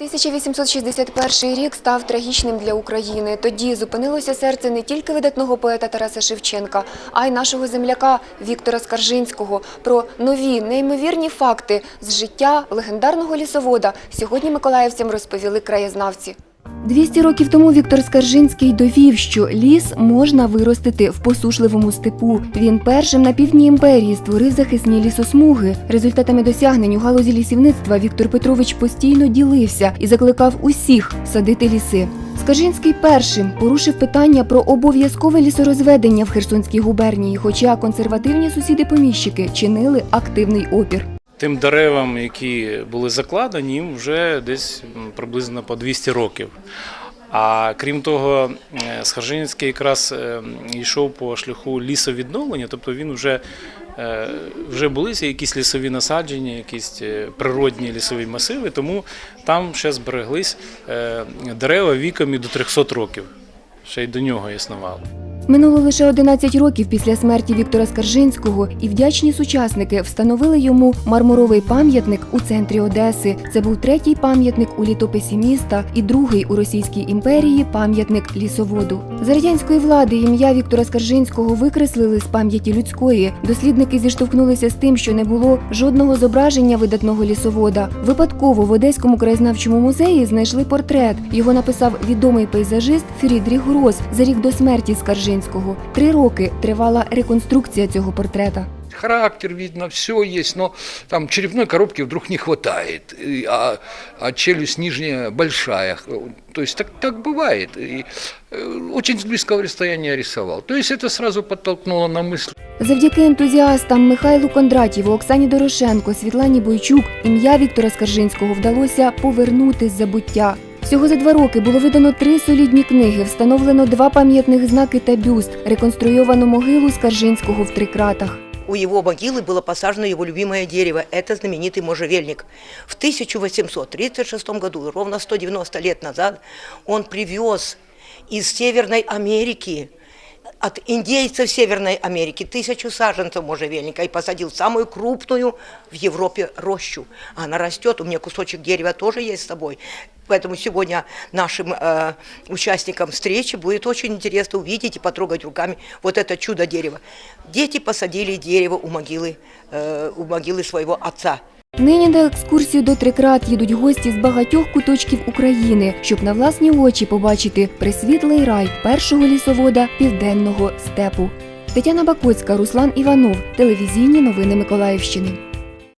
1861 рік став трагічним для України. Тоді зупинилося серце не тільки видатного поета Тараса Шевченка, а й нашого земляка Віктора Скаржинського. Про нові неймовірні факти з життя легендарного лісовода сьогодні миколаївцям розповіли краєзнавці. 200 років тому Віктор Скаржинський довів, що ліс можна виростити в посушливому степу. Він першим на півдні імперії створив захисні лісосмуги. Результатами досягнень у галузі лісівництва Віктор Петрович постійно ділився і закликав усіх садити ліси. Скаржинський першим порушив питання про обов'язкове лісорозведення в Херсонській губернії, хоча консервативні сусіди-поміщики чинили активний опір. Тим деревам, які були закладені, їм вже десь приблизно по 200 років. А крім того, е, Схаржинський якраз е, йшов по шляху лісовідновлення, тобто він вже, е, вже були якісь лісові насадження, якісь природні лісові масиви, тому там ще збереглись дерева віком і до 300 років. Ще й до нього існували. Минуло лише 11 років після смерті Віктора Скаржинського, і вдячні сучасники встановили йому мармуровий пам'ятник у центрі Одеси. Це був третій пам'ятник у літописі міста і другий у Російській імперії пам'ятник лісоводу. За радянської влади ім'я Віктора Скаржинського викреслили з пам'яті людської. Дослідники зіштовхнулися з тим, що не було жодного зображення видатного лісовода. Випадково в Одеському краєзнавчому музеї знайшли портрет. Його написав відомий пейзажист Фрідріх Гроз за рік до смерті Скаржинського. Три роки тривала реконструкція цього портрета. характер видно, все есть, но там черепной коробки вдруг не хватает, и- а, а челюсть нижняя большая. То есть так, так бывает. И э, очень с близкого расстояния рисовал. То есть это сразу подтолкнуло на мысль. Завдяки ентузіастам Михайлу Кондратєву, Оксані Дорошенко, Світлані Бойчук ім'я Віктора Скаржинського вдалося повернути з забуття. Всього за два роки було видано три солідні книги, встановлено два пам'ятних знаки та бюст, реконструйовано могилу Скаржинського в трикратах. У его могилы было посажено его любимое дерево. Это знаменитый можжевельник. В 1836 году, ровно 190 лет назад, он привез из Северной Америки, от индейцев Северной Америки, тысячу саженцев можжевельника и посадил самую крупную в Европе рощу. Она растет, у меня кусочек дерева тоже есть с собой. Поэтому сегодня нашим э, участникам встречи будет очень интересно увидеть и потрогать руками вот это чудо дерева. Дети посадили дерево у могилы, э, у могилы своего отца. Нині на екскурсію до Трикрат їдуть гості з багатьох куточків України, щоб на власні очі побачити присвітлий рай першого лісовода південного степу. Тетяна Бакоцька, Руслан Іванов. Телевізійні новини Миколаївщини.